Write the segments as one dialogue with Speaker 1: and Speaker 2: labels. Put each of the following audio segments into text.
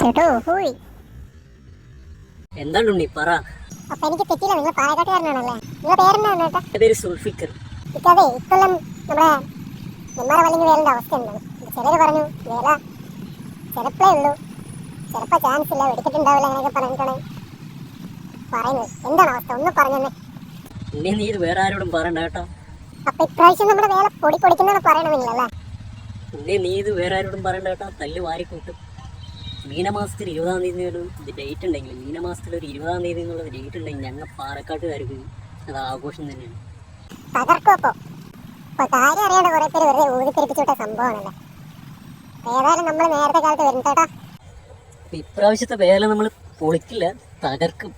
Speaker 1: ചേട്ടോ ഹൂയ്
Speaker 2: എന്താണ് ഉണ്ണി? പറ.
Speaker 1: അപ്പൊ എനിക്ക് തെറ്റില്ല നിങ്ങൾ പാലക്കാട്ടുകാരനാണല്ലേ? പേരെന്താണ് കേട്ടോ
Speaker 2: എന്റെ പേര് സുൽഫിക്കർ.
Speaker 1: ഇക്കതെ ഇക്കൊല്ലം നമ്മുടെ നെന്മാറ വള്ളിന് വേലിന്റെ അവസ്ഥ എന്താണ് പറഞ്ഞു വേല ഉള്ളൂ. ചാൻസ് ഇല്ല വെടിക്കെട്ടുണ്ടാവില്ല അങ്ങനെയൊക്കെ പറഞ്ഞിട്ടാണ് പറയുന്നത്. എന്താണ് അവസ്ഥ? ഒന്ന് പറഞ്ഞെന്നെ
Speaker 2: ഉണ്ണി നീ ഇത് വേറെ ആരോടും പറയണ്ട കേട്ടോ.
Speaker 1: അപ്പൊ ഇപ്രാവശ്യം നമ്മുടെ വേല പൊടി പൊടിക്കുന്നതാണ് പറയണമെന്നില്ലല്ലേ
Speaker 2: ഉണ്ണി നീ ഇത് വേറെ ആരോടും പറയണ്ട കേട്ടോ. തല്ല് വാരിക്കൂട്ടും. മീനമാസത്തിൽ ഇരുപതാം തീയതി ഒരു ഡേറ്റ് ഉണ്ടെങ്കിൽ മീനമാസത്തിൽ ഒരു ഇരുപതാം തീയതി എന്നുള്ള ഡേറ്റ് ഉണ്ടെങ്കിൽ ഞങ്ങൾ പാലക്കാട്ടുകാർക്ക് അത് ആഘോഷം തന്നെയാണ്.
Speaker 1: തകർക്കും അപ്പൊ അപ്പൊ കാര്യം അറിയാണ്ട് കുറെ പേര് വെറുതെ ഊതിപ്പെരിപ്പിച്ചു വിട്ട സംഭവമാണല്ലേ ഏതായാലും നമ്മൾ നേരത്തെ കാലത്ത് വരുന്നേട്ടാ.
Speaker 2: അപ്പൊ ഇപ്രാവശ്യത്തെ വേല നമ്മൾ പൊളിക്കില്ല തകർക്കും.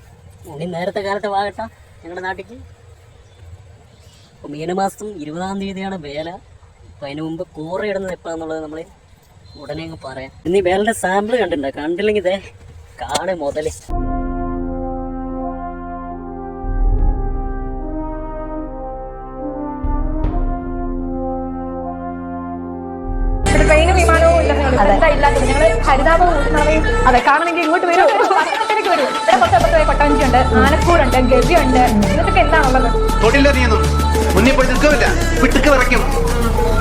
Speaker 2: ഉണി നേരത്തെ കാലത്തെ വാകട്ട ഞങ്ങളുടെ നാട്ടിക്ക്. മീനമാസം ഇരുപതാം തീയതിയാണ് വേല. അപ്പം അതിന് മുമ്പ് കൂറയിടുന്നത് എപ്പോഴാന്നുള്ളത് നമ്മൾ ഉടനെ അങ്ങ് പറയാം. ഇനി വേളുടെ സാമ്പിൾ സാമ്പിൾ കണ്ടിട്ടുണ്ടോ? കണ്ടില്ലെങ്കിൽ ഇതേ കാട്
Speaker 3: മുതൽ. ട്രെയിനും വിമാനവും ഇല്ലാത്തത് ഹരിതാപവും അതെ. കാണണമെങ്കിൽ ഇങ്ങോട്ട് വരും. പത്തനംതിട്ടയ്ക്ക് വരും. ഇവിടെ ഉണ്ട് ആലക്കൂടുണ്ട് ഗവിയുണ്ട്. ഇതൊക്കെ എന്താണുള്ളത്
Speaker 4: തൊടില്ല നീയൊന്നും മുന്നിൽ പോയി നിൽക്കില്ല വിട്ടുക്ക് വിറയ്ക്കും.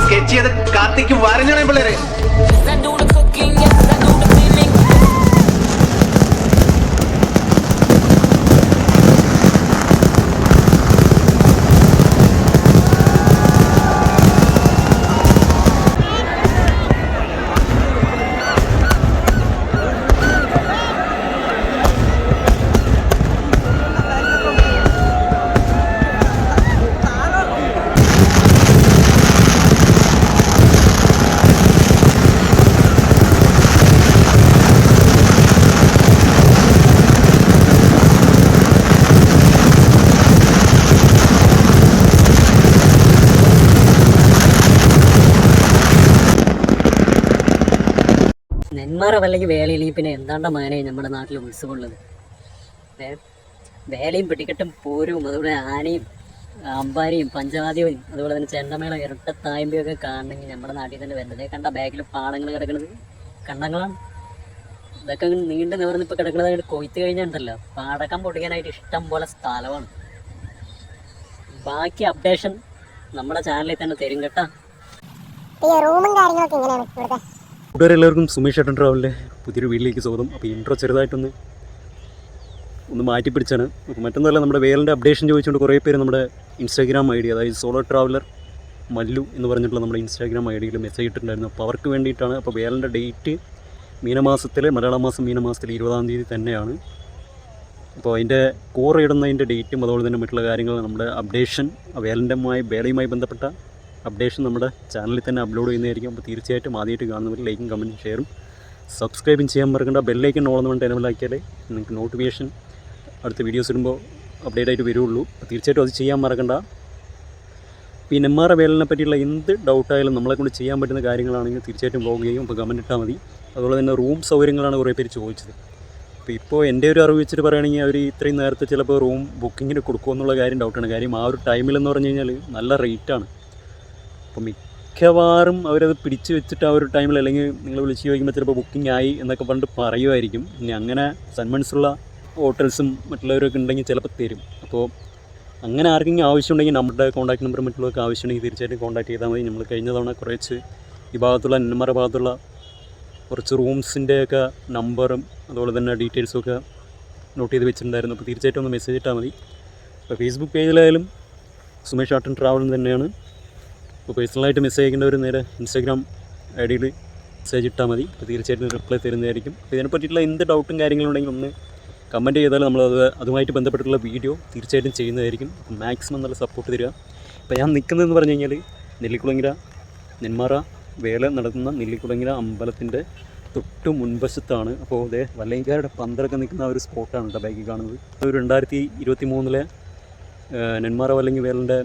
Speaker 4: സ്കെച്ച് ചെയ്ത് കാർത്തിക്ക് വരഞ്ഞാണേ പിള്ളേര്.
Speaker 2: നെന്മാറ വല്ലെങ്കിൽ വേലയില്ലെങ്കിൽ പിന്നെ എന്താണ്ട മാനേ നമ്മുടെ നാട്ടിൽ ഉത്സവമുള്ളത്? വേലയും പെട്ടിക്കെട്ടും പോരും അതുപോലെ ആനയും അമ്പാരിയും പഞ്ചവാദ്യവും അതുപോലെ തന്നെ ചെണ്ടമേള ഇരട്ടത്തായമ്പയും ഒക്കെ കാണണമെങ്കിൽ നമ്മുടെ നാട്ടിൽ തന്നെ വരുന്നത്. കണ്ട ബാക്കിൽ പാടങ്ങൾ കിടക്കുന്നത്? കണ്ടങ്ങളാണ്. ഇതൊക്കെ നീണ്ടു നിവർന്ന് ഇപ്പോൾ കിടക്കുന്നത് കൊയ്ത്ത് കഴിഞ്ഞിട്ടുണ്ടല്ലോ. പാടക്കം പൊടിക്കാനായിട്ട് ഇഷ്ടം പോലെ സ്ഥലമാണ്. ബാക്കി അപ്ഡേഷൻ നമ്മുടെ ചാനലിൽ തന്നെ തരും കേട്ടോ.
Speaker 1: റൂമും കാര്യങ്ങളൊക്കെ ഇങ്ങനെയാണ് ഇവിടുത്തെ?
Speaker 5: കൂട്ടുകാരെല്ലാവർക്കും സുമേഷ് ഏട്ടൻ ട്രാവലിന്റെ പുതിയൊരു വീട്ടിലേക്ക് സ്വാഗതം. അപ്പോൾ ഇൻട്രോ ചെറുതായിട്ടൊന്ന് ഒന്ന് മാറ്റി പിടിച്ചാണ് മറ്റൊന്നല്ല നമ്മുടെ വേലിന്റെ അപ്ഡേഷൻ ചോദിച്ചുകൊണ്ട് കുറേ പേര് നമ്മുടെ ഇൻസ്റ്റാഗ്രാം ഐ ഡി അതായത് സോളോ ട്രാവലർ മല്ലു എന്ന് പറഞ്ഞിട്ടുള്ള നമ്മുടെ ഇൻസ്റ്റാഗ്രാം ഐ ഡിയിൽ മെസ്സേജ് ഇട്ടിട്ടുണ്ടായിരുന്നു. അപ്പോൾ അവർക്ക് വേണ്ടിയിട്ടാണ് അപ്പോൾ വേലിന്റെ ഡേറ്റ് മീനമാസത്തിൽ മലയാള മാസം മീനമാസത്തിൽ ഇരുപതാം തീയതി തന്നെയാണ്. അപ്പോൾ അതിന്റെ കോറിടുന്നതിന്റെ ഡേറ്റും അതുപോലെ തന്നെ മറ്റുള്ള കാര്യങ്ങൾ നമ്മുടെ അപ്ഡേഷൻ വേലന്റെമായി വേലയുമായി ബന്ധപ്പെട്ട അപ്ഡേഷൻ നമ്മുടെ ചാനലിൽ തന്നെ അപ്ലോഡ് ചെയ്യുന്നതായിരിക്കും. അപ്പോൾ തീർച്ചയായിട്ടും ആദ്യമായിട്ട് കാണുന്നവർ ലൈക്കും കമന്റും ഷെയറും സബ്സ്ക്രൈബും ചെയ്യാൻ മറക്കേണ്ട. ബെല്ലൈക്കൻ ഓളെന്ന് പറഞ്ഞിട്ട് ആക്കിയാൽ നിങ്ങൾക്ക് നോട്ടിഫിക്കേഷൻ അടുത്ത വീഡിയോസ് ഇടുമ്പോൾ അപ്ഡേറ്റ് ആയിട്ട് വരുള്ളൂ. അപ്പോൾ തീർച്ചയായിട്ടും അത് ചെയ്യാൻ മറക്കണ്ട. പിന്നെ എം ആർ വേലിനെ പറ്റിയുള്ള എന്ത് ഡൗട്ടായാലും നമ്മളെ കൊണ്ട് ചെയ്യാൻ പറ്റുന്ന കാര്യങ്ങളാണെങ്കിൽ തീർച്ചയായിട്ടും ബ്ലോഗ് ചെയ്യും. അപ്പോൾ കമന്റ് ഇട്ടാൽ മതി. അതുപോലെ തന്നെ റൂം സൗകര്യങ്ങളാണ് കുറേ പേര് ചോദിച്ചത്. അപ്പോൾ ഇപ്പോൾ എന്റെ ഒരു അറിവ് വെച്ചിട്ട് പറയുകയാണെങ്കിൽ അവർ ഇത്രയും നേരത്തെ ചിലപ്പോൾ റൂം ബുക്കിങ്ങിന് കൊടുക്കുമെന്നുള്ള കാര്യം ഡൗട്ടാണ് കാര്യം ആ ഒരു ടൈമിലെന്ന് പറഞ്ഞു കഴിഞ്ഞാൽ നല്ല റേറ്റാണ് അപ്പോൾ മിക്കവാറും അവരത് പിടിച്ചു വെച്ചിട്ട് ആ ഒരു ടൈമിൽ അല്ലെങ്കിൽ നിങ്ങൾ വിളിച്ച് ചോദിക്കുമ്പോൾ ചിലപ്പോൾ ബുക്കിംഗ് ആയി എന്നൊക്കെ പറഞ്ഞിട്ട് പറയുമായിരിക്കും ഇനി അങ്ങനെ സന്മൻസുള്ള ഹോട്ടൽസും മറ്റുള്ളവരൊക്കെ ഉണ്ടെങ്കിൽ ചിലപ്പോൾ തരും. അപ്പോൾ അങ്ങനെ ആർക്കെങ്കിലും ആവശ്യമുണ്ടെങ്കിൽ നമ്മുടെ കോൺടാക്ട് നമ്പർ മറ്റുള്ളവർക്ക് ആവശ്യമുണ്ടെങ്കിൽ തീർച്ചയായിട്ടും കോൺടാക്ട് ചെയ്താൽ മതി. നമ്മൾ കഴിഞ്ഞ തവണ കുറച്ച് ഈ ഭാഗത്തുള്ള നെന്മറ ഭാഗത്തുള്ള കുറച്ച് റൂംസിന്റെയൊക്കെ നമ്പറും അതുപോലെ തന്നെ ഡീറ്റെയിൽസും ഒക്കെ നോട്ട് ചെയ്ത് വെച്ചിട്ടുണ്ടായിരുന്നു. അപ്പോൾ തീർച്ചയായിട്ടും ഒന്ന് മെസ്സേജ് ഇട്ടാൽ മതി. അപ്പോൾ ഫേസ്ബുക്ക് പേജിലായാലും സുമേഷ് ആട്ടൻ ട്രാവൽ തന്നെയാണ്. അപ്പോൾ പേഴ്സണലായിട്ട് മെസ്സേജ് അയക്കേണ്ടവർ നേരെ ഇൻസ്റ്റാഗ്രാം ഐ ഡിയിൽ മെസ്സേജ് ഇട്ടാൽ മതി. അപ്പോൾ തീർച്ചയായിട്ടും റിപ്ലൈ തരുന്നതായിരിക്കും. അപ്പോൾ ഇതിനെ പറ്റിയിട്ടുള്ള എന്ത് ഡൗട്ടും കാര്യങ്ങളും ഉണ്ടെങ്കിൽ ഒന്ന് കമന്റ് ചെയ്താൽ നമ്മൾ അത് അതുമായിട്ട് ബന്ധപ്പെട്ടുള്ള വീഡിയോ തീർച്ചയായിട്ടും ചെയ്യുന്നതായിരിക്കും. അപ്പോൾ മാക്സിമം നല്ല സപ്പോർട്ട് തരിക. അപ്പോൾ ഞാൻ നിൽക്കുന്നതെന്ന് പറഞ്ഞു കഴിഞ്ഞാൽ നെല്ലിക്കുളങ്ങര നെന്മാറ വേല നടത്തുന്ന നെല്ലിക്കുളങ്ങര അമ്പലത്തിന്റെ തൊട്ട് മുൻവശത്താണ്. അപ്പോൾ അതേ വല്ലയങ്കാരുടെ പന്തലൊക്കെ നിൽക്കുന്ന ഒരു സ്പോട്ടാണ് കേട്ടോ ബൈക്ക് കാണുന്നത്. ഒരു രണ്ടായിരത്തി ഇരുപത്തി മൂന്നിലെ നെന്മാറ വല്ലങ്ങി വേലിന്റെ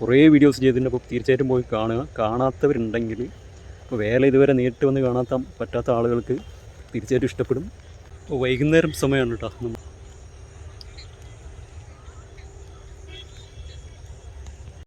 Speaker 5: കുറേ വീഡിയോസ് ചെയ്തിട്ടുണ്ട് അപ്പോൾ തീർച്ചയായിട്ടും പോയി കാണുക. കാണാത്തവരുണ്ടെങ്കിൽ ഇപ്പോൾ വേല ഇതുവരെ നേരിട്ട് വന്ന് കാണാത്ത പറ്റാത്ത ആളുകൾക്ക് തീർച്ചയായിട്ടും ഇഷ്ടപ്പെടും. വൈകുന്നേരം സമയമാണ് കേട്ടോ